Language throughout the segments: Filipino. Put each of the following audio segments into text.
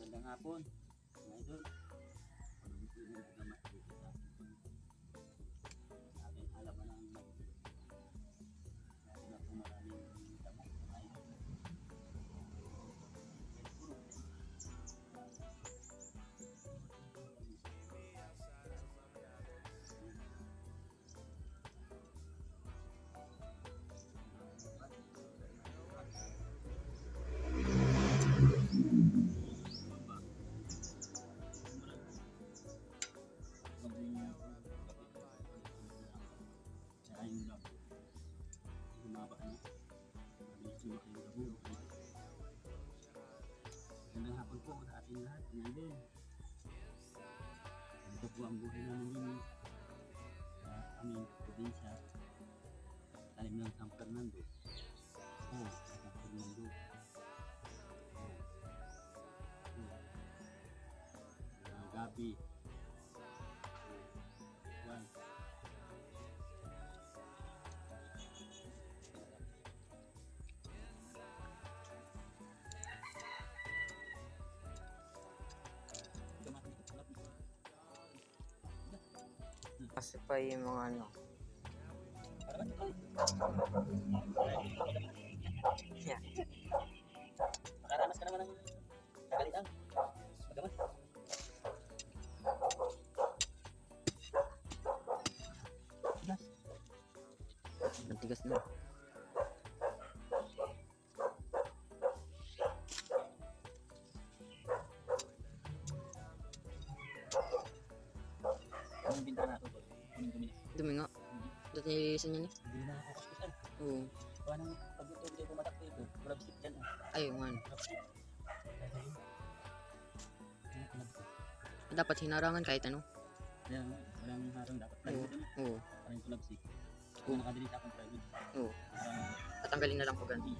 Magandang hapon. Mga idol. Sa ating lahat. Idol. Ito po ang buhay namin din sa aming probinsya. Talim ng San Fernando. Oh, San Fernando. Oh. Oh. Gabi. Kasi yung mga ano. Yeah. Makaranas ka naman ng kagalitan. Magaman. Ang tigas na. Anong binta na Anong dumi? Dumi nga. Dati isa niya ni. Hindi na ako kuskusan. Oo. Kung anong pag ito hindi pumatak dito, wala bisip dyan. ah. Kaya ayun. Nagpo? Dapat hinarangan kahit ano. Kaya nga, walang harang dapat. Oo. ko. Oo. Parang kulabsik. Kung nakadili sa akong private. Oo. Tatanggalin na lang pag ano.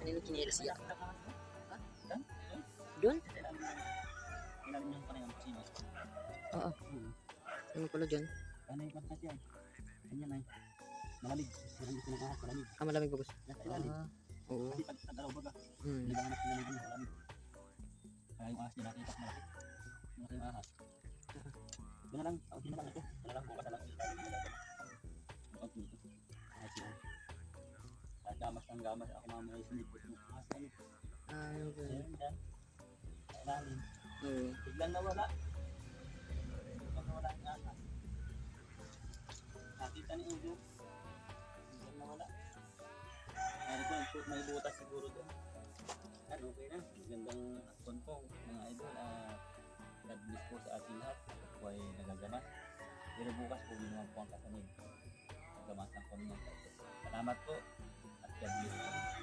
Kanino kinilas siya? Doon? Ilalim yung panayang kusina. Oo. Oo. Ano pala dyan? Ano yung pagkas yan? Ganyan ay. Malamig. Sirang gusto ng ahas, malamig. Ah, malamig ba gusto? Yan sa ilalim. Ah. Oo. Kasi pag araw baga, Hmm. naghahanap ng malamig, malamig. Kaya yung ahas niya nakita, malaki. Malaki yung ahas. Doon na lang, tawagin na lang ito. Doon na lang, bukas na lang. Ang dito. Ahas yan. Kahit gamas ng gamas, ako mamaya sunod ko yung ahas na yun. Ah, ano ba? Ayun, yan. Sa ilalim. Biglang nawala. Biglang nawala ang ahas. Nakita ni Udo. Biglang nawala. Ano po- may butas siguro doon. Ano, okay na. Magandang hapon po, mga idol. Ah, God bless po sa ating lahat. Ako ay nagagamas. Pero bukas po, ginawa po ang kasanib. Nagamas ng kami ng Salamat po. At God bless po.